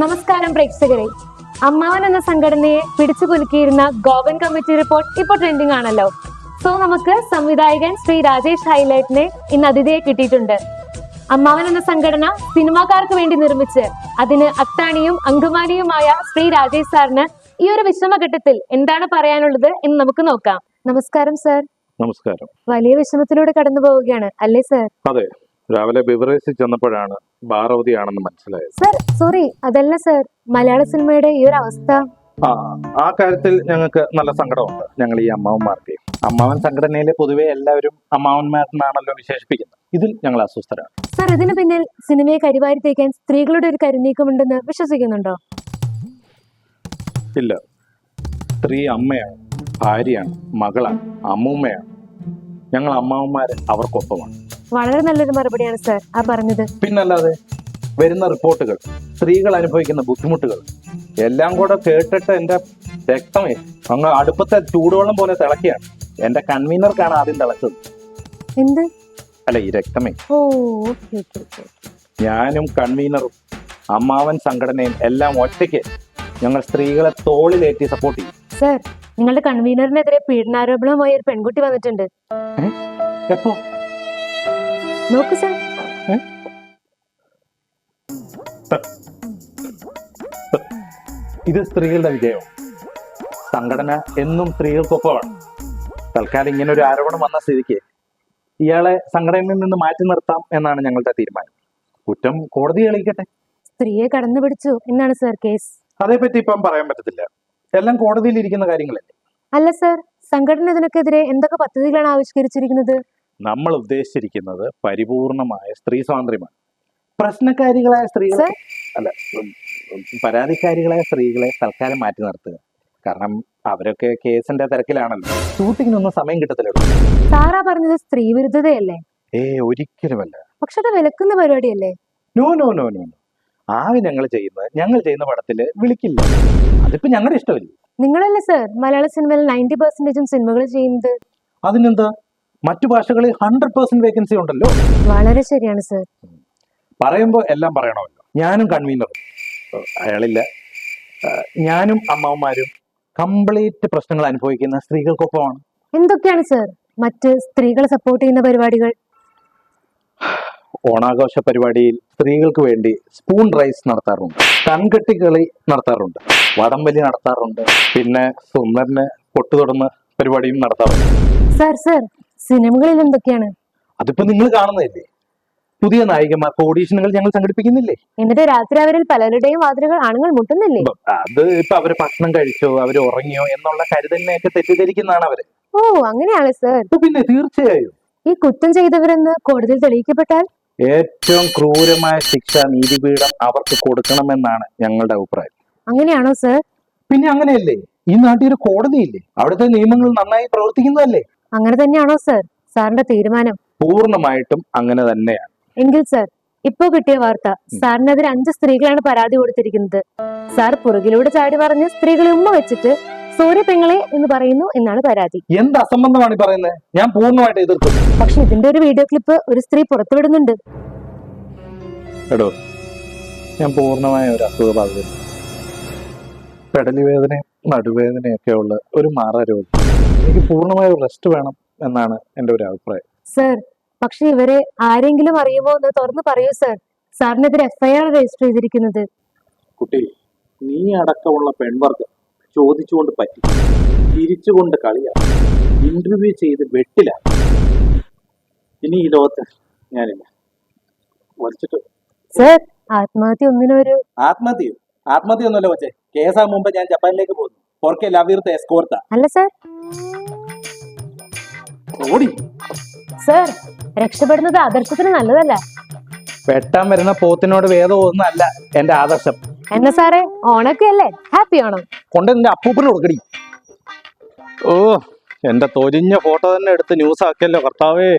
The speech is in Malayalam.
നമസ്കാരം പ്രേക്ഷകരെ. അമ്മാവൻ എന്ന സംഘടനയെ പിടിച്ചു കുലുക്കിയിരുന്ന ഗോവൻ കമ്മിറ്റി റിപ്പോർട്ട് ഇപ്പൊ ട്രെൻഡിങ് ആണല്ലോ. സോ നമുക്ക് സംവിധായകൻ ശ്രീ രാജേഷ് ഹൈലൈറ്റിനെ ഇന്ന് അതിഥിയെ കിട്ടിയിട്ടുണ്ട്. അമ്മാവൻ എന്ന സംഘടന സിനിമാക്കാർക്ക് വേണ്ടി നിർമ്മിച്ച് അതിന് അത്താണിയും അങ്കമാലിയുമായ ശ്രീ രാജേഷ് സാറിന് ഈ ഒരു വിഷമഘട്ടത്തിൽ എന്താണ് പറയാനുള്ളത് എന്ന് നമുക്ക് നോക്കാം. നമസ്കാരം സർ നമസ്കാരം. വലിയ വിഷമത്തിലൂടെ കടന്നു പോവുകയാണ് അല്ലേ സർ അതെ. രാവിലെ ബിവറേജിൽ ചെന്നപ്പോഴാണ് ഭാരവതിയാണെന്ന് മനസ്സിലായത്. സർ സോറി അതല്ല സർ. മലയാള സിനിമയുടെ ഈ ഒരു അവസ്ഥ. ആ ആ കാര്യത്തിൽ ഞങ്ങൾക്ക് നല്ല സങ്കടമുണ്ട്. ഞങ്ങൾ ഈ അമ്മാവന്മാർക്ക്. അമ്മാവൻ സംഘടനയിലെ പൊതുവെ എല്ലാവരും അമ്മാവന്മാരെന്നാണല്ലോ വിശേഷിപ്പിക്കുന്നത്. ഇതിൽ ഞങ്ങൾ അസ്വസ്ഥരാണ്. സർ ഇതിനു പിന്നിൽ സിനിമയെ കരിവാരി തേക്കാൻ സ്ത്രീകളുടെ ഒരു കരുനീക്കമുണ്ടെന്ന് വിശ്വസിക്കുന്നുണ്ടോ? ഇല്ല. സ്ത്രീ അമ്മയാണ് ഭാര്യയാണ് മകളാണ് അമ്മൂമ്മയാണ്. ഞങ്ങൾ അമ്മാവന്മാർ അവർക്കൊപ്പമാണ്. വളരെ നല്ലൊരു മറുപടിയാണ് സർ ആ പറഞ്ഞത്. പിന്നല്ലാതെ വരുന്ന റിപ്പോർട്ടുകൾ സ്ത്രീകൾ അനുഭവിക്കുന്ന ബുദ്ധിമുട്ടുകൾ എല്ലാം കൂടെ കേട്ടിട്ട് എന്റെ രക്തമേ അങ്ങ് അടുപ്പത്തെ ചൂടുവെള്ളം പോലെ തിളക്കിയാണ് എന്റെ കൺവീനർക്കാണ് ആദ്യം തിളച്ചത്. എന്ത്? അല്ല ഈ രക്തമേ. ഓ ഓക്കെ ഞാനും കൺവീനറും അമ്മാവൻ സംഘടനയും എല്ലാം ഒറ്റയ്ക്ക് ഞങ്ങൾ സ്ത്രീകളെ തോളിലേറ്റി സപ്പോർട്ട് ചെയ്യും. സർ നിങ്ങളുടെ കൺവീനറിനെതിരെ പീഡനാരോപണവുമായി ഒരു പെൺകുട്ടി വന്നിട്ടുണ്ട്. എപ്പോ? നോക്ക് സർ. ഇത് സ്ത്രീകളുടെ വിജയം. സംഘടന എന്നും സ്ത്രീകൾക്കൊപ്പമാണ്. തൽക്കാലം ഇങ്ങനെ ഒരു ആരോപണം വന്ന സ്ഥിതിക്ക് ഇയാളെ സംഘടനയിൽ നിന്ന് മാറ്റി നിർത്താം എന്നാണ് ഞങ്ങളുടെ തീരുമാനം. കുറ്റം കോടതി തെളിയിക്കട്ടെ. സ്ത്രീയെ കടന്നു പിടിച്ചു എന്നാണ് സർ കേസ്. അതേപറ്റി ഇപ്പം പറയാൻ പറ്റത്തില്ല. എല്ലാം കോടതിയിൽ ഇരിക്കുന്ന കാര്യങ്ങളല്ലേ? അല്ല സർ സംഘടന ഇതിനൊക്കെതിരെ എന്തൊക്കെ പദ്ധതികളാണ് ആവിഷ്കരിച്ചിരിക്കുന്നത്? നമ്മൾ ഉദ്ദേശിച്ചിരിക്കുന്നത് പരിപൂർണമായ സ്ത്രീ സ്വാതന്ത്ര്യമാണ്. പ്രശ്നക്കാരികളായ സ്ത്രീകളെ അല്ല പരാതിക്കാരികളായ സ്ത്രീകളെ തൽക്കാലം മാറ്റി നിർത്തുക. കാരണം അവരൊക്കെ കേസിന്റെ തിരക്കിലാണല്ലോ. ഷൂട്ടിങ്ങിനൊന്നും സമയം കിട്ടത്തില്ലല്ലോ സാറാ പറഞ്ഞത് സ്ത്രീ വിരുദ്ധതയല്ലേ? ഏ ഒരിക്കലുമല്ല. പക്ഷെ അത് വിലക്കുന്ന പരിപാടിയല്ലേ? No no no no no. ആവി ഞങ്ങൾ ചെയ്യുന്നത് ഞങ്ങൾ ചെയ്യുന്ന പടത്തിൽ വിളിക്കില്ല. അതിപ്പോ ഞങ്ങളുടെ ഇഷ്ടമില്ല? നിങ്ങളല്ലേ സർ? മലയാള സിനിമയിൽ നയന്റി പെർസെന്റേജും സിനിമകൾ ചെയ്യുന്നത്. അതിനെന്താ? മറ്റു ഭാഷകളിൽ ഹൺഡ്രഡ് പെർസെന്റ് വേക്കൻസി ഉണ്ടല്ലോ. വളരെ ശരിയാണ് സർ. പറയുമ്പോൾ എല്ലാം പറയണമല്ലോ. ഞാനും കൺവീനറും അയാളില്ല. ഞാനും അമ്മമാരും കംപ്ലീറ്റ് പ്രശ്നങ്ങൾ അനുഭവിക്കുന്ന സ്ത്രീകൾക്കൊപ്പമാണ്. എന്തൊക്കെയാണ് സർ? മറ്റ് സ്ത്രീകളെ സപ്പോർട്ട് ചെയ്യുന്ന പരിപാടികൾ? ഓണാഘോഷ പരിപാടിയിൽ സ്ത്രീകൾക്ക് വേണ്ടി സ്പൂൺ റൈസ് നടത്താറുണ്ട്. കൺകെട്ടി കളി നടത്താറുണ്ട്. വടംവലി നടത്താറുണ്ട്. പിന്നെ സുന്ദരന് പൊട്ടുതൊടുന്ന പരിപാടിയും നടത്താറുണ്ട്. സർ സർ സിനിമകളിൽ എന്തൊക്കെയാണ്? അതിപ്പോ നിങ്ങൾ കാണുന്നതല്ലേ? പുതിയ നായികമാർക്ക് ഓഡീഷനുകൾ ഞങ്ങൾ സംഘടിപ്പിക്കുന്നില്ലേ? എന്നിട്ട് രാത്രി അവരിൽ പലരുടെയും വാതിലുകൾ ആണുങ്ങൾ മുട്ടുന്നില്ലേ? അത് ഇപ്പൊ അവർ ഭക്ഷണം കഴിച്ചോ അവർ ഉറങ്ങിയോ എന്നുള്ള കരുതലിനെയൊക്കെ തെറ്റിദ്ധരിക്കുന്നതാണ് അവർ. ഓ അങ്ങനെയാണ് സർ. പിന്നെ തീർച്ചയായും. ഈ കുറ്റം ചെയ്തവരെന്ന് കോടതി തെളിയിക്കപ്പെട്ടാൽ? ഏറ്റവും ക്രൂരമായ ശിക്ഷ നീതിപീഠം അവർക്ക് കൊടുക്കണമെന്നാണ് ഞങ്ങളുടെ അഭിപ്രായം. അങ്ങനെയാണോ സർ? പിന്നെ അങ്ങനെയല്ലേ? ഈ നാട്ടിൽ ഒരു കോടതിയില്ലേ? അവിടുത്തെ നിയമങ്ങൾ നന്നായി പ്രവർത്തിക്കുന്നതല്ലേ? അങ്ങനെ തന്നെയാണോ സർ സാറിന്റെ തീരുമാനം? പൂർണമായിട്ടും അങ്ങനെ തന്നെയാണ്. എങ്കിൽ സർ ഇപ്പോ കിട്ടിയ വാർത്ത സാറിനെതിരെ അഞ്ച് സ്ത്രീകളാണ് പരാതി കൊടുത്തിരിക്കുന്നത്. സാർ പുറകിലൂടെ ചാടി പറഞ്ഞ് സ്ത്രീകളെ ഉമ്മ വെച്ചിട്ട് സൂര്യ പെങ്ങളെ എന്ന് പറയുന്നു എന്നാണ് പരാതി. എന്ത് അസംബന്ധമാണ് ഈ പറയുന്നത് ഞാൻ പൂർണമായിട്ട് എതിർക്കും. പക്ഷെ ഇതിന്റെ ഒരു വീഡിയോ ക്ലിപ്പ് ഒരു സ്ത്രീ പുറത്തുവിടുന്നുണ്ട്. എടോ ഞാൻ പൂർണമായ ഒരു അസുഖബാധിത പെടലി വേദനയും നടുവേദനയൊക്കെ ഉള്ള ഒരു മാറാ രോഗി എനിക്ക് പൂർണമായ ഒരു റെസ്റ്റ് വേണം എന്നാണ് എന്റെ ഒരു അഭിപ്രായം. സർ പക്ഷെ ഇവരെ ആരെങ്കിലും അറിയുമോ എന്ന് തുറന്നു പറയൂ സർ സാറിനെതിരെ എഫ്ഐആർ രജിസ്റ്റർ ചെയ്തിരിക്കുന്നത്. കുട്ടി നീ അടക്കമുള്ള പെൺവർഗം ചോദിച്ചുകൊണ്ട് പറ്റി. തിരിച്ചുകൊണ്ട് കളിയാ. ഇന്റർവ്യൂ ചെയ്ത് വെട്ടില. ഇനി ഈ ലോകത്ത് ഞാനില്ല. വലിച്ചിട്ട് സർ ആത്മഹത്യ ഒന്നിനൊരു ആത്മഹത്യ? ആത്മഹത്യ ഒന്നുമല്ല കൊച്ചെ കേസാ മുമ്പ് ഞാൻ ജപ്പാനിലേക്ക് പോകുന്നു. പൊറക്കെ es corta. അല്ല സർ ഓടി. സർ രക്ഷപ്പെടുന്നത് ആദർശത്തിന് നല്ലതല്ല. വെട്ടാൻ വരുന്ന പോത്തിനോട് വേദം ഒന്നല്ല എന്റെ ആദർശം. എന്നാ സാറേ ഓണൊക്കെ അല്ലേ ഹാപ്പി ഓണം. കൊണ്ട് നിന്റെ അപ്പൂപ്പന് കൊടുക്കടി. ഓ എന്റെ തൊരിഞ്ഞ ഫോട്ടോ തന്നെ എടുത്ത് ന്യൂസ് ആക്കിയല്ലോ കർത്താവേ